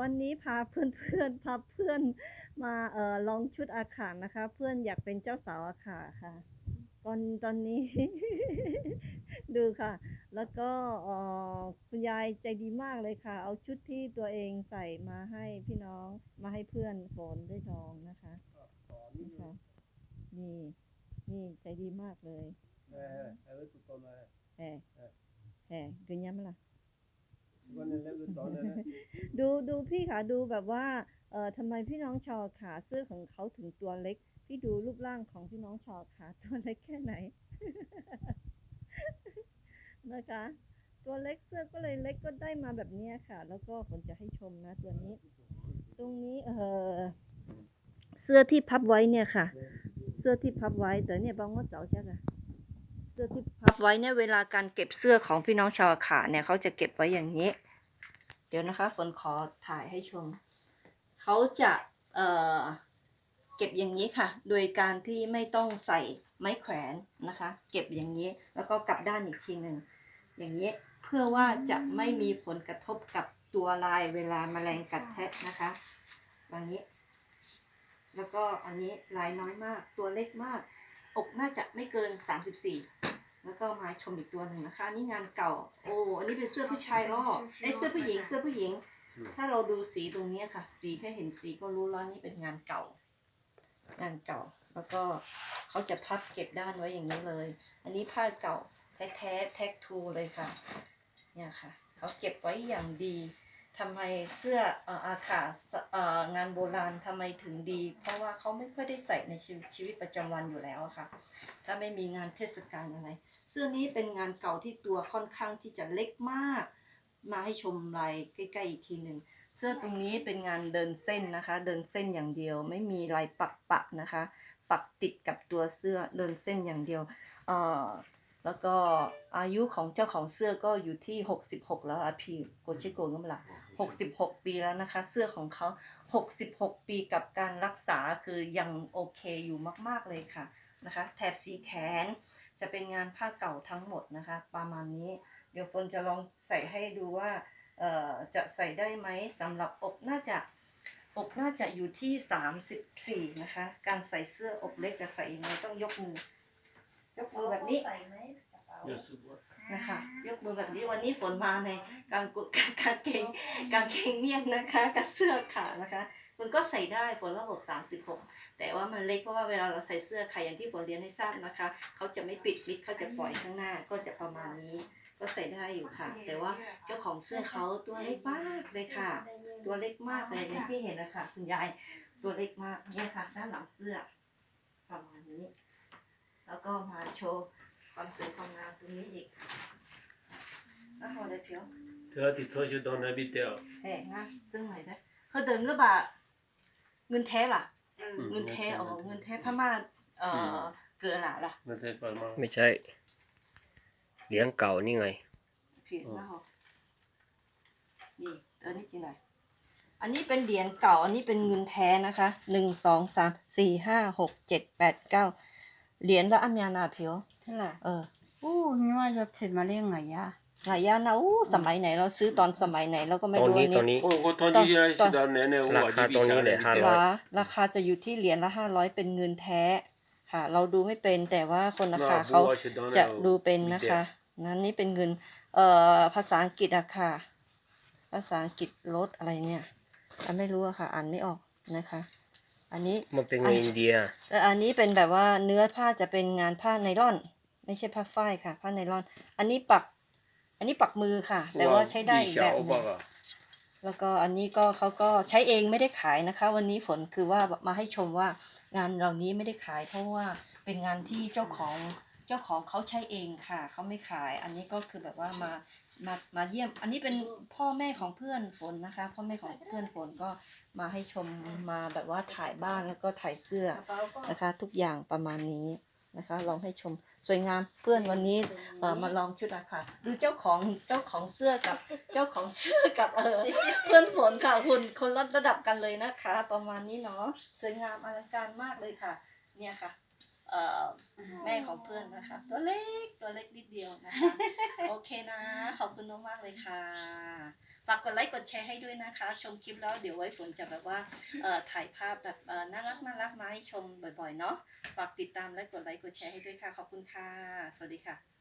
วันนี้พาเพื่อนเพื่อนๆพาเพื่อนมาเอ่อลองชุดอาขานะคะ เพื่อนอยากเป็นเจ้าสาวอาขาค่ะตอนตอนนี้ ดูค่ะ แล้วก็เอ่อคุณยายใจดีมากเลยค่ะ เอาชุดที่ตัวเองใส่มาให้พี่น้องมาให้เพื่อนฝนได้ลองนะคะนะคะนี่นี่ใจดีมากเลย Eh, jeg vet ikke om jeg แห่แห่เกินยังไหมล่ะ kan leve ut av det. ดูดูพี่ค่ะดูแบบว่าเอ่อทำไมพี่น้องชอขาเสื้อของเขาถึงตัวเล็ก พี่ดูรูปร่างของพี่น้องชอขาตัวเล็กแค่ไหน นะคะ ตัวเล็กเสื้อก็เลยเล็กก็ได้มาแบบนี้ค่ะ แล้วก็ผมจะให้ชมนะตัวนี้ ตรงนี้เออเสื้อที่พับไว้เนี่ยค่ะ เสื้อที่พับไว้แต่เนี่ยบางว่าเจ้าใช่ไหมเสื้อที่พับไว้เนี่ยเวลาการเก็บเสื้อของพี่น้องชาวอาขาเนี่ยเขาจะเก็บไว้อย่างนี้ เดี๋ยวนะคะฝนขอถ่ายให้ชม เขาจะเอ่อเก็บอย่างนี้ค่ะ โดยการที่ไม่ต้องใส่ไม้แขวนนะคะ เก็บอย่างนี้แล้วก็กลับด้านอีกทีหนึ่งอย่างนี้เพื่อว่าจะไม่มีผลกระทบกับตัวลายเวลาแมลงกัดแทะนะคะแบบนี้ แล้วก็อันนี้ลายน้อยมากตัวเล็กมาก อกน่าจะไม่เกิน 34 แล้วก็มาชมอีกตัวหนึ่งนะคะอันนี่งานเก่า โอ้อันนี้เป็นเสื้อผู้ชายล้อเอ้ยเสื้อผู้หญิงเสื้อผู้หญิงอืมถ้าเราดูสีตรงเนี้ยค่ะ สีแค่เห็นสีก็รู้แล้วนี่เป็นงานเก่า งานเก่า แล้วก็เขาจะพับเก็บด้านไว้อย่างนี้เลย อันนี้ผ้าเก่าแท้แท้แท็กทูเลยค่ะ เนี่ยค่ะเขาเก็บไว้อย่างดีทำไมเสื้อเอ่ออาขาเอ่อ งานโบราณทำไมถึงดี เพราะว่าเขาไม่ค่อยได้ใส่ในชีวิตชีวิตประจำวันอยู่แล้วค่ะ ถ้าไม่มีงานเทศกาลอะไร เสื้อนี้เป็นงานเก่าที่ตัวค่อนข้างที่จะเล็กมาก มาให้ชมลายใกล้ๆอีกทีหนึ่งเสื้อตรงนี้เป็นงานเดินเส้นนะคะ เดินเส้นอย่างเดียว ไม่มีลายปักปะนะคะ ปักติดกับตัวเสื้อเดินเส้นอย่างเดียวเอ่อแล้วก็อายุของเจ้าของเสื้อก็อยู่ที่ 66 แล้วอะพี่โกชิโกงมละ 66 ปีแล้วนะคะ เสื้อของเขา 66 ปีกับการรักษาคือยังโอเคอยู่มาก ๆ เลยค่ะนะคะ แถบสีแขนจะเป็นงานผ้าเก่าทั้งหมดนะคะ ประมาณนี้ เดี๋ยวฝนจะลองใส่ให้ดูว่าเอ่อจะใส่ได้ไหมสำหรับอกน่าจะอกน่าจะอยู่ที่ 34 นะคะ การใส่เสื้ออกเล็กจะใส่ยังไงต้องยกมือยกมือแบบนี้ Yes, what? นะคะ ยกมือแบบนี้วันนี้ฝนมาในการกดกางเกงกางเกงเมี่ยงนะคะกับเสื้อขานะคะ มันก็ใส่ได้ฝนระบบ36 แต่ว่ามันเล็กเพราะว่าเวลาเราใส่เสื้อใครอย่างที่ฝนเรียนให้ทราบนะคะ เขาจะไม่ปิดมิดเขาจะปล่อยข้างหน้าก็จะประมาณนี้ก็ใส่ได้อยู่ค่ะ แต่ว่าเจ้าของเสื้อเขาตัวเล็กมากเลยค่ะ ตัวเล็กมากเลยอย่างที่เห็นนะคะคุณยายตัวเล็กมากเนี่ยค่ะ ด้านหลังเสื้อ ประมาณนี้ แล้วก็มาโชว์ ความสวยความงามตรงนี้อีกแล้วพอได้เพียว Det har de tar ikke den jeg bit der. แหงนะตึ้งไหนได้เขาเดินก็บ่าเงินแท้ล่ะ เงินแท้อ๋อเงินแท้พม่าเอ่อเกินล่ะล่ะ Men det er bare meg. ไม่ใช่ เหรียญเก่านี่ไงผิดนะฮะนี่ตัวนี้จริงไหนอันนี้เป็นเหรียญเก่า อันนี้เป็นเงินแท้นะคะหนึ่งสองสามสี่ห้าหกเจ็ดแปดเก้าเหรียญละอันยานาเพียว thế là เออ ô nhưng mà giờ phải mà lên ngày à หายานะอู้สมัยไหนเราซื้อตอนสมัยไหนเราก็ไม่ตอนรู้นี้อันตอนนี้นี้ Å, godt han Da- ikke reiser da- der nede og ราคา de ตรงนี้ viser เลย det ห้า bildet. ร้อยราราคาจะอยู่ที่เหรียญละห้าร้อยเป็นเงินแท้ค่ะ เราดูไม่เป็นแต่ว่าคนราคา Nabo เขา har ikke den จะ og ดูเป็นนะ bildet. คะ นั้นนี่เป็นเงิน เอ่อภาษาอังกฤษอะค่ะ ภาษาอังกฤษลดอะไรเนี่ยอันไม่รู้อะค่ะอ่านไม่ออกนะคะ อันนี้มันเป็นเงินอินเดียแต่อันนี้เป็นแบบว่าเนื้อผ้าจะเป็นงานผ้าไนล่อน ไม่ใช่ผ้าฝ้ายค่ะ ผ้าไนล่อน อันนี้ปัก อันนี้ปักมือค่ะ แต่ว่าใช้ได้อีกแบบห Viser นึ่ง bare. แล้วก็อันนี้ก็เขาก็ใช้เองไม่ได้ขายนะคะ วันนี้ฝนคือว่ามาให้ชมว่างานเหล่านี้ไม่ได้ขาย เพราะว่าเป็นงานที่เจ้าของเจ้าของเขาใช้เองค่ะเขาไม่ขาย อันนี้ก็คือแบบว่ามามามาเยี่ยม อันนี้เป็นพ่อแม่ของเพื่อนฝนนะคะ พ่อแม่ของเพื่อนฝนก็มาให้ชมมาแบบว่าถ่ายบ้านแล้วก็ถ่ายเสื้อนะคะ ทุกอย่างประมาณนี้ นะคะ ลองให้ชมสวยงามเพื่อนวันนี้เออมาลองชุดราคาดูเจ้าของเจ้าของเสื้อกับเจ้าของเสื้อกับเออเพื่อนฝนค่ะหุ่นคนละระดับกันเลยนะคะ ประมาณนี้เนาะสวยงามอลังการมากเลยค่ะ เนี่ยค่ะเออแม่ของเพื่อนนะคะ ตัวเล็กตัวเล็กนิดเดียวนะคะโอเคนะ ขอบคุณมากๆเลยค่ะ ฝากกดไลค์กดแชร์ให้ด้วยนะคะ ชมคลิปแล้วเดี๋ยวไว้ฝนจะแบบว่าเอ่อถ่ายภาพแบบเออน่ารักน่ารักมาให้ชมบ่อยๆเนาะฝากติดตามและกดไลค์กดแชร์ให้ด้วยค่ะ ขอบคุณค่ะ สวัสดีค่ะ